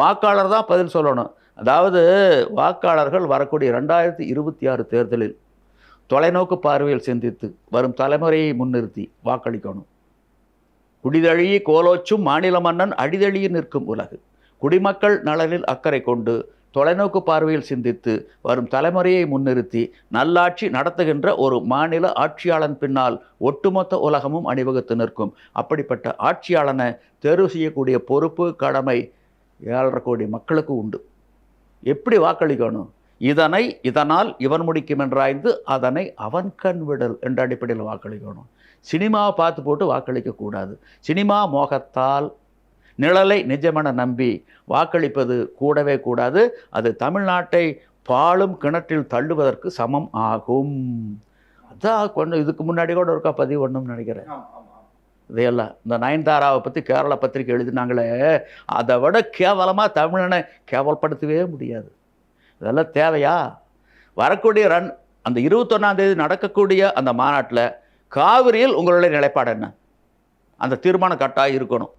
வாக்காளர் தான் பதில் சொல்லணும். அதாவது வாக்காளர்கள் வரக்கூடிய ரெண்டாயிரத்தி இருபத்தி ஆறு தேர்தலில் தொலைநோக்கு பார்வையில் சிந்தித்து வரும் தலைமுறையை முன்னிறுத்தி வாக்களிக்கணும். குடிதழியே கோலோச்சும் மாநில மன்னன் அடிதழியில் நிற்கும் உலகு. குடிமக்கள் நலனில் அக்கறை கொண்டு தொலைநோக்கு பார்வையில் சிந்தித்து வரும் தலைமுறையை முன்னிறுத்தி நல்லாட்சி நடத்துகின்ற ஒரு மாநில ஆட்சியாளன் பின்னால் ஒட்டுமொத்த உலகமும் அணிவகுத்து நிற்கும். அப்படிப்பட்ட ஆட்சியாளனை தேர்வு செய்யக்கூடிய பொறுப்பு கடமை ஏழரை கோடி மக்களுக்கு உண்டு. எப்படி வாக்களிக்கணும்? இதனை இதனால் இவன் முடிக்கும் என்றாய்ந்து அதனை அவன் கண் விடல் என்ற அடிப்படையில் வாக்களிக்கணும். சினிமாவை பார்த்து போட்டு வாக்களிக்கக்கூடாது சினிமா மோகத்தால் நிழலை நிஜமென நம்பி வாக்களிப்பது கூடவே கூடாது. அது தமிழ்நாட்டை பாழும் கிணற்றில் தள்ளுவதற்கு சமம் ஆகும். அதான் கொஞ்சம் இதுக்கு முன்னாடி கூட இருக்கா பதிவு ஒன்றும் நினைக்கிறேன். இதையெல்லாம். இந்த நயன்தாராவை பற்றி கேரள பத்திரிக்கை எழுதினாங்களே அதை விட கேவலமாக தமிழனை கேவலப்படுத்தவே முடியாது. இதெல்லாம் தேவையா? வரக்கூடிய ரன் அந்த இருபத்தொன்னாந்தேதி நடக்கக்கூடிய அந்த மாநாட்டில் காவிரியில் உங்களுடைய நிலைப்பாடு என்ன? அந்த தீர்மானம் கட்டாயம் இருக்கணும்.